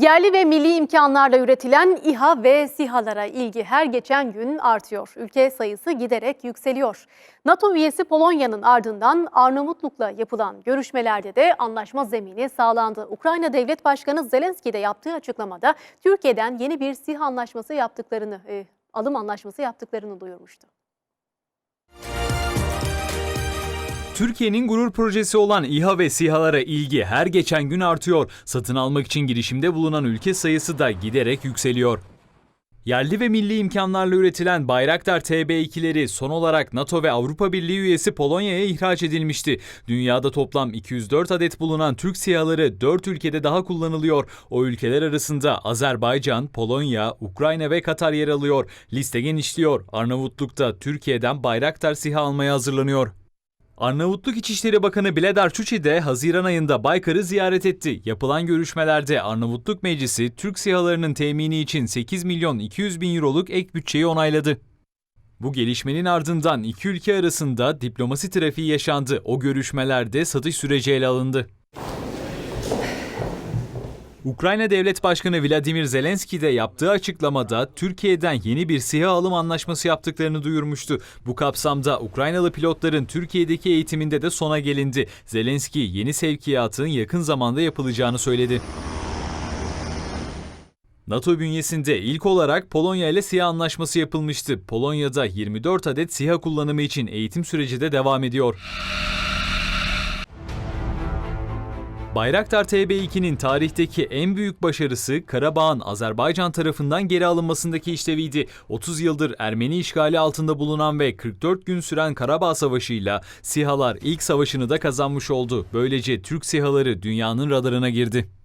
Yerli ve milli imkanlarla üretilen İHA ve SİHA'lara ilgi her geçen gün artıyor. Ülke sayısı giderek yükseliyor. NATO üyesi Polonya'nın ardından Arnavutluk'la yapılan görüşmelerde de anlaşma zemini sağlandı. Ukrayna Devlet Başkanı Zelenski de yaptığı açıklamada Türkiye'den yeni bir SİHA anlaşması yaptıklarını, e, alım anlaşması yaptıklarını duyurmuştu. Türkiye'nin gurur projesi olan İHA ve SİHA'lara ilgi her geçen gün artıyor. Satın almak için girişimde bulunan ülke sayısı da giderek yükseliyor. Yerli ve milli imkanlarla üretilen Bayraktar TB2'leri son olarak NATO ve Avrupa Birliği üyesi Polonya'ya ihraç edilmişti. Dünyada toplam 204 adet bulunan Türk SİHA'ları 4 ülkede daha kullanılıyor. O ülkeler arasında Azerbaycan, Polonya, Ukrayna ve Katar yer alıyor. Liste genişliyor. Arnavutluk'ta Türkiye'den Bayraktar SİHA almaya hazırlanıyor. Arnavutluk İçişleri Bakanı Bledar Çuçi de Haziran ayında Baykar'ı ziyaret etti. Yapılan görüşmelerde Arnavutluk Meclisi Türk SİHA'larının temini için 8 milyon 200 bin euroluk ek bütçeyi onayladı. Bu gelişmenin ardından iki ülke arasında diplomasi trafiği yaşandı. O görüşmelerde satış süreci ele alındı. Ukrayna Devlet Başkanı Vladimir Zelenski de yaptığı açıklamada Türkiye'den yeni bir SİHA alım anlaşması yaptıklarını duyurmuştu. Bu kapsamda Ukraynalı pilotların Türkiye'deki eğitiminde de sona gelindi. Zelenski yeni sevkiyatın yakın zamanda yapılacağını söyledi. NATO bünyesinde ilk olarak Polonya ile SİHA anlaşması yapılmıştı. Polonya'da 24 adet SİHA kullanımı için eğitim süreci de devam ediyor. Bayraktar TB2'nin tarihteki en büyük başarısı Karabağ'ın Azerbaycan tarafından geri alınmasındaki işleviydi. 30 yıldır Ermeni işgali altında bulunan ve 44 gün süren Karabağ Savaşı'yla SİHA'lar ilk savaşını da kazanmış oldu. Böylece Türk SİHA'ları dünyanın radarına girdi.